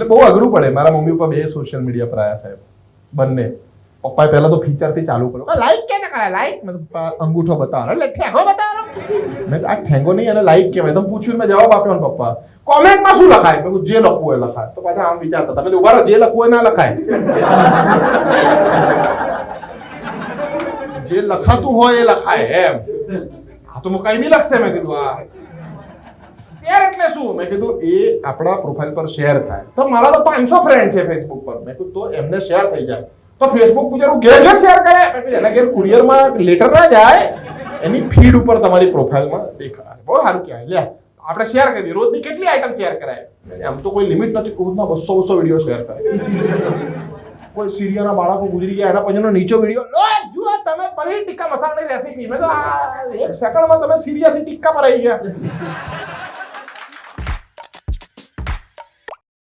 એટલે બહુ અઘરું પડે મારા મમ્મી પપ્પા બે સોશિયલ મીડિયા પર આવ્યા સાહેબ બંને પપ્પાએ પહેલા તો ફીચર થી ચાલુ કર્યું લાઈક કે ના કરાય લાઈક મેં કીધું, પપ્પા અંગૂઠો બતાવો એટલે ઠેંગો બતાવો મેં કીધું, આ ઠેંગો નહીં અને લાઈક કહેવાય તમે પૂછ્યું ને મેં જવાબ આપ્યો ને પપ્પા કોમેન્ટમાં શું લખાય મેં કીધું, જે લખવું હોય લખાય તો પાછા આમ વિચારતા હતા મેં કીધું, ઉભા રહો, જે લખવું હોય ના લખાય જે લખાતું હોય એ લખાય એમ આ તો હું કઈ બી લખશે મેં કીધું આ શેર એટલે શું મેં કીધું, એ આપણા પ્રોફાઇલ પર શેર થાય. તો મારા તો પાંચસો ફ્રેન્ડ છે ફેસબુક પર. મેં કીધું, તો એમને શેર થઈ જાય. તો ફેસબુક બિચારું ઘેર ઘેર શેર કરે. એના ઘેર કુરિયરમાં લેટર ના જાય. એની ફીડ ઉપર તમારી પ્રોફાઇલમાં દેખાય. બહુ સારું કહેવાય. લે આપણે શેર કરી દઈએ. રોજની કેટલી આઈટમ શેર કરાય? આમ તો કોઈ લિમિટ નથી. રોજના બસો બસો વીડિયો શેર કરાય કોઈ સિરિયાના બાળકો ગુજરી ગયા, એના પછીનો નીચો વીડિયો લો, જુઓ તમે, પનીર ટિક્કા મસાલાની રેસીપી મેં તો એક સેકન્ડમાં તમે સિરિયાથી ટિક્કા પર આવી ગયા.